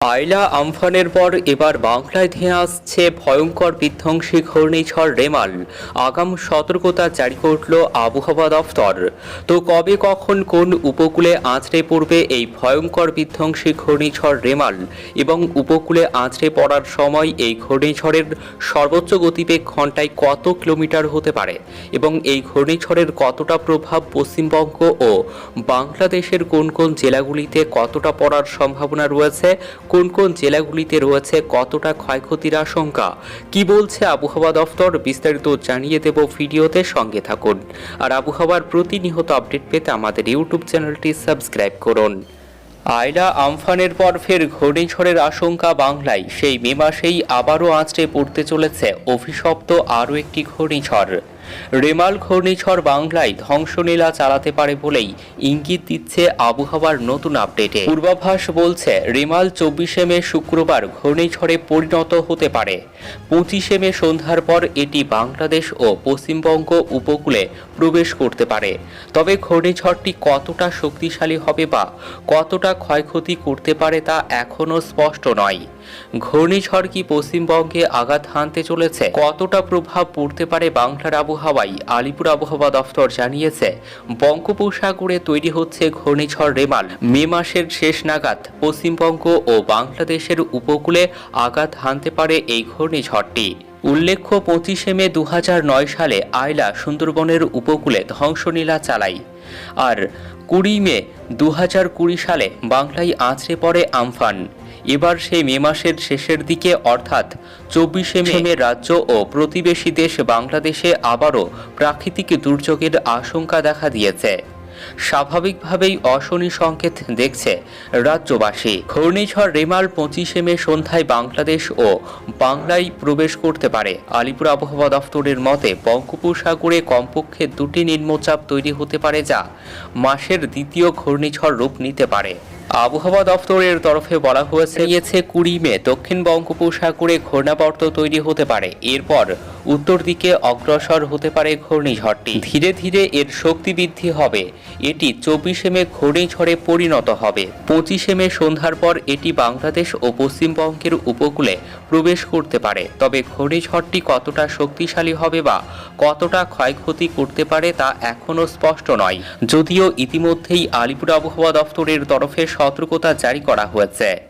আয়লা আমফানের পর এবার বাংলায় ধেয়ে আসছে ভয়ঙ্কর বিধ্বংসী ঘূর্ণিঝড় রেমাল। আগাম সতর্কতা জারি করল আবহাওয়া দফতর। তো কবে, কখন, কোন উপকূলে আঁচড়ে পড়বে এই ভয়ঙ্কর বিধ্বংসী ঘূর্ণিঝড় রেমাল এবং উপকূলে আঁচড়ে পড়ার সময় এই ঘূর্ণিঝড়ের সর্বোচ্চ গতিবেগ ঘন্টায় কত কিলোমিটার হতে পারে এবং এই ঘূর্ণিঝড়ের কতটা প্রভাব পশ্চিমবঙ্গ ও বাংলাদেশের কোন কোন জেলাগুলিতে কতটা পড়ার সম্ভাবনা রয়েছে কোন কোন জেলাগুলিতে রয়েছে কতটা ক্ষয়ক্ষতির আশঙ্কা? কি বলছে আবহাওয়া দফতর? বিস্তারিত জানিয়ে দেব ভিডিওতে সঙ্গে থাকুন। আর আবহাওয়ার প্রতিনিয়ত আপডেট পেতে আমাদের ইউটিউব চ্যানেলটি সাবস্ক্রাইব করুন। আয়লা আমফানের পর ফের ঘূর্ণিঝড়ের আশঙ্কা বাংলায়। সেই মে মাসেই আবারও আঁচড়ে পড়তে চলেছে অভিশপ্ত আরও একটি ঘূর্ণিঝড়। রেমাল ঘূর্ণিঝড় বাংলায় ধ্বংসলীলা চালাতে পারে বলেই ইঙ্গিত দিচ্ছে আবহাওয়ার নতুন আপডেটে। পূর্বাভাস বলছে, রেমাল চব্বিশে মে শুক্রবার ঘূর্ণিঝড়ে পরিণত হতে পারে। পঁচিশে মে সন্ধ্যার পর এটি বাংলাদেশ ও পশ্চিমবঙ্গ উপকূলে প্রবেশ করতে পারে। তবে ঘূর্ণিঝড়টি কতটা শক্তিশালী হবে বা কতটা ক্ষয়ক্ষতি করতে পারে তা এখনও স্পষ্ট নয়। ঘূর্ণিঝড় কি পশ্চিমবঙ্গে আঘাত হানতে চলেছে? কতটা প্রভাব পড়তে পারে বাংলার আবহাওয়ায়? আলিপুর আবহাওয়া দফতর জানিয়েছে, বঙ্গোপসাগরে তৈরি হচ্ছে ঘূর্ণিঝড় রেমাল। মে মাসের শেষ নাগাদ পশ্চিমবঙ্গ ও বাংলাদেশের উপকূলে আঘাত হানতে পারে এই ঘূর্ণিঝড়টি। উল্লেখ্য, পঁচিশে মে দু হাজার নয় সালে আয়লা সুন্দরবনের উপকূলে ধ্বংসলীলা চালায় আর কুড়ি মে দু হাজার কুড়ি সালে বাংলায় আছড়ে পড়ে আমফান। এবার সেই মে মাসের শেষের দিকে অর্থাৎ চব্বিশে মে মে রাজ্য ও প্রতিবেশী দেশ বাংলাদেশে আবারও প্রাকৃতিক দুর্যোগের আশঙ্কা দেখা দিয়েছে। স্বাভাবিকভাবেই অশনি সংকেত দেখছে রাজ্যবাসী। ঘূর্ণিঝড় রেমাল পঁচিশে মে সন্ধ্যায় বাংলাদেশ ও বাংলায় প্রবেশ করতে পারে। আলিপুর আবহাওয়া দফতরের মতে বঙ্গোপসাগরে কমপক্ষে দুটি নিম্নচাপ তৈরি হতে পারে যা মাসের দ্বিতীয় ঘূর্ণিঝড় রূপ নিতে পারে। আবহাওয়া দপ্তরের তরফে বলা হয়েছে কুড়ি মে দক্ষিণ বঙ্গোপসাগরে ঘূর্ণাবর্ত তৈরি হতে পারে। এরপর উত্তর দিকে অগ্রসর হতে পারে ঘূর্ণিঝড়টি। ধীরে ধীরে এর শক্তি বৃদ্ধি হবে। এটি চব্বিশে মে ঘূর্ণিঝড়ে পরিণত হবে। পঁচিশে মে সন্ধ্যার পর এটি বাংলাদেশ ও পশ্চিমবঙ্গের উপকূলে প্রবেশ করতে পারে। তবে ঘূর্ণিঝড়টি কতটা শক্তিশালী হবে বা কতটা ক্ষয়ক্ষতি করতে পারে তা এখনও স্পষ্ট নয়। যদিও ইতিমধ্যেই আলিপুর আবহাওয়া দফতরের তরফে সতর্কতা জারি করা হয়েছে।